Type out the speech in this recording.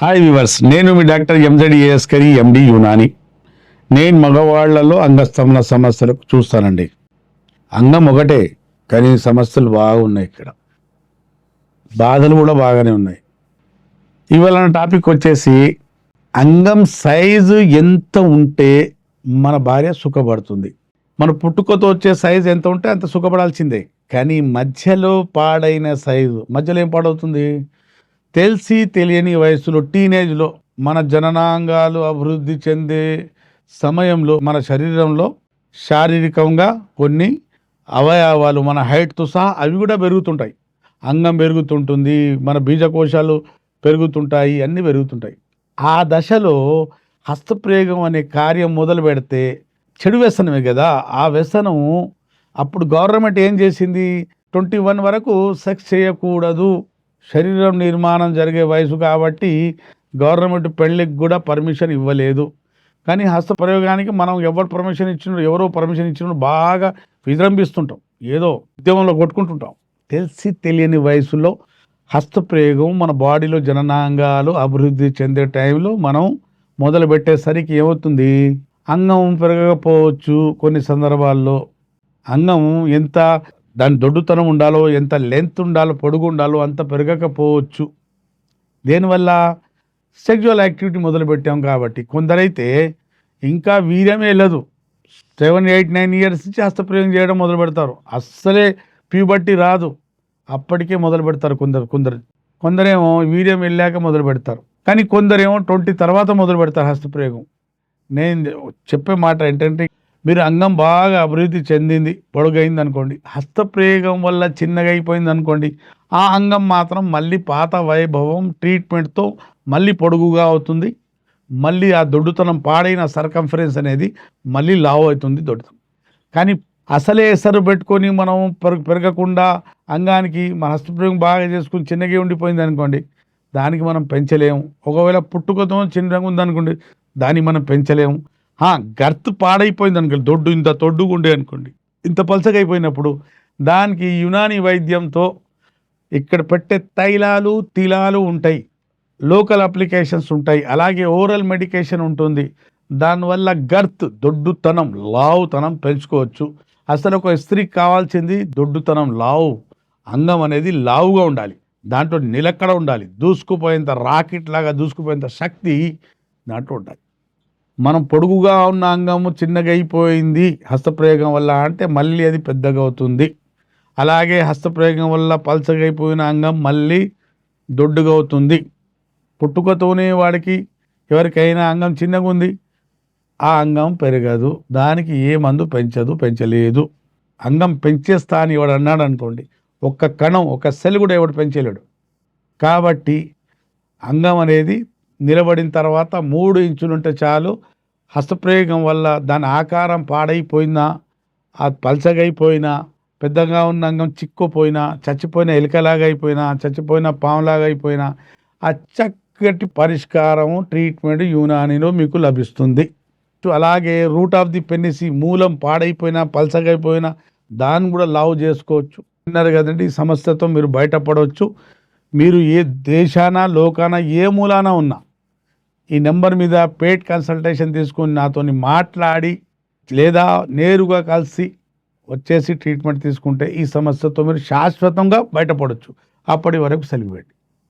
Hi viewers నేను మీ doctor ఎంజడిఏఎస్కరి ఎండి యునాని నేను మగవాళ్ళలో అంగస్తంభన సమస్యలకు చూస్తానండి. అంగం ఒకటే కానీ సమస్యలు బాగున్నాయి ఇక్కడ. బాధలు కూడా బాగానే ఉన్నాయి. ఇవాళ టాపిక్ వచ్చేసి అంగం సైజు ఎంత ఉంటే మన భార్య సుఖపడుతుంది. మన పుట్టుకతో వచ్చే సైజు ఎంత ఉంటే అంత సుఖపడాల్సిందే. కానీ మధ్యలో పాడైన సైజు మధ్యలో ఏం పాడవుతుంది? తెలిసి తెలియని వయసులో టీనేజ్లో మన జననాంగాలు అభివృద్ధి చెందే సమయంలో మన శరీరంలో శారీరకంగా కొన్ని అవయవాలు మన హైట్తో సహా అవి కూడా పెరుగుతుంటాయి. అంగం పెరుగుతుంటుంది మన బీజకోశాలు పెరుగుతుంటాయి అన్నీ పెరుగుతుంటాయి. ఆ దశలో హస్తప్రయోగం అనే కార్యం మొదలు పెడితే చెడు వ్యసనమే కదా. ఆ వ్యసనం అప్పుడు గవర్నమెంట్ ఏం చేసింది? ట్వంటీ వన్ వరకు సెక్స్ చేయకూడదు. శరీరం నిర్మాణం జరిగే వయసు కాబట్టి గవర్నమెంట్ పెళ్ళికి కూడా పర్మిషన్ ఇవ్వలేదు. కానీ హస్త ప్రయోగానికి మనం ఎవరు పర్మిషన్ ఇచ్చినప్పుడు ఎవరో పర్మిషన్ ఇచ్చినప్పుడు బాగా విజృంభిస్తుంటాం. ఏదో ఉద్యమంలో కొట్టుకుంటుంటాం. తెలిసి తెలియని వయసులో హస్తప్రయోగం మన బాడీలో జననాంగాలు అభివృద్ధి చెందే టైంలో మనం మొదలు పెట్టేసరికి ఏమవుతుంది? అంగం పెరగకపోవచ్చు కొన్ని సందర్భాల్లో. అంగం ఎంత దాని దొడ్డుతనం ఉండాలో ఎంత లెంత్ ఉండాలో పొడుగు ఉండాలో అంత పెరగకపోవచ్చు. దేనివల్ల? సెక్జువల్ యాక్టివిటీ మొదలుపెట్టాం కాబట్టి. కొందరైతే ఇంకా వీర్యమే లేదు. సెవెన్ ఎయిట్ నైన్ ఇయర్స్ నుంచి హస్తప్రయోగం చేయడం మొదలు పెడతారు అస్సలే ప్యూబర్టీ రాదు. అప్పటికే మొదలు పెడతారు కొందరు కొందరు. కొందరేమో వీర్యం వెళ్ళాక మొదలు పెడతారు కానీ కొందరేమో ట్వంటీ తర్వాత మొదలు పెడతారు హస్తప్రయోగం. నేను చెప్పే మాట ఏంటంటే మీరు అంగం బాగా అభివృద్ధి చెందింది పొడుగైంది అనుకోండి హస్తప్రయోగం వల్ల చిన్నగా అయిపోయింది అనుకోండి ఆ అంగం మాత్రం మళ్ళీ పాత వైభవం ట్రీట్మెంట్తో మళ్ళీ పొడుగుగా అవుతుంది. మళ్ళీ ఆ దొడ్డుతనం పాడైన సర్కంఫరెన్స్ అనేది మళ్ళీ లావు అవుతుంది దొడ్డుతనం. కానీ అసలే ఎసరు పెట్టుకొని మనం పెరగ పెరగకుండా అంగానికి మన హస్తప్రయోగం బాగా చేసుకుని చిన్నగా ఉండిపోయింది అనుకోండి దానికి మనం పెంచలేము. ఒకవేళ పుట్టుకతో చిన్నగా ఉందనుకోండి దాన్ని మనం పెంచలేము. గర్త్ పాడైపోయింది అనుకోండి. దొడ్డు ఇంత తొడ్డుగా ఉండే అనుకోండి. ఇంత పలసగైపోయినప్పుడు అయిపోయినప్పుడు దానికి యునాని వైద్యంతో ఇక్కడ పెట్టే తైలాలు తిలాలు ఉంటాయి. లోకల్ అప్లికేషన్స్ ఉంటాయి. అలాగే ఓరల్ మెడికేషన్ ఉంటుంది. దానివల్ల గర్త్ దొడ్డుతనం లావుతనం పెంచుకోవచ్చు. అసలు ఒక స్త్రీకి కావాల్సింది దొడ్డుతనం లావు. అంగం అనేది లావుగా ఉండాలి. దాంట్లో నిలక్కడ ఉండాలి. దూసుకుపోయేంత రాకెట్ లాగా దూసుకుపోయేంత శక్తి దాంట్లో ఉండాలి. మనం పొడుగుగా ఉన్న అంగము చిన్నగా అయిపోయింది హస్తప్రయోగం వల్ల అంటే మళ్ళీ అది పెద్దగా అవుతుంది అలాగే హస్తప్రయోగం వల్ల పల్చగా అయిపోయిన అంగం మళ్ళీ దొడ్డుగా అవుతుంది పుట్టుకతోనే వాడికి ఎవరికైనా అంగం చిన్నగా ఉంది ఆ అంగం పెరగదు. దానికి ఏ మందు పెంచదు పెంచలేదు. అంగం పెంచేస్తా అని ఎవడు అన్నాడు అనుకోండి ఒక్క కణం ఒక సెల్ కూడా ఎవడు పెంచలేడు. కాబట్టి అంగం అనేది నిలబడిన తర్వాత మూడు ఇంచులుంటే చాలు. హస్తప్రయోగం వల్ల దాని ఆకారం పాడైపోయినా ఆ పల్చగైపోయినా పెద్దగా ఉన్న అంగం చిక్కుపోయినా చచ్చిపోయిన ఎలుకలాగా అయిపోయినా చచ్చిపోయిన పాములాగా అయిపోయినా ఆ చక్కటి పరిష్కారం ట్రీట్మెంట్ యూనానిలో మీకు లభిస్తుంది. అలాగే రూట్ ఆఫ్ ది పెన్నిసి మూలం పాడైపోయినా పలసగైపోయినా దాన్ని కూడా లావు చేసుకోవచ్చు. విన్నారు కదండి ఈ సమస్యతో మీరు బయటపడవచ్చు. మీరు ఏ దేశాన లోకాన ఏ మూలాన ఉన్నా ఈ నెంబర్ మీద పేడ్ కన్సల్టేషన్ తీసుకొని నాతోని మాట్లాడి లేదా నేరుగా కలిసి వచ్చేసి ట్రీట్మెంట్ తీసుకుంటే ఈ సమస్యతో మీరు శాశ్వతంగా బయటపడవచ్చు అప్పటి వరకు సెలవు పెట్టి.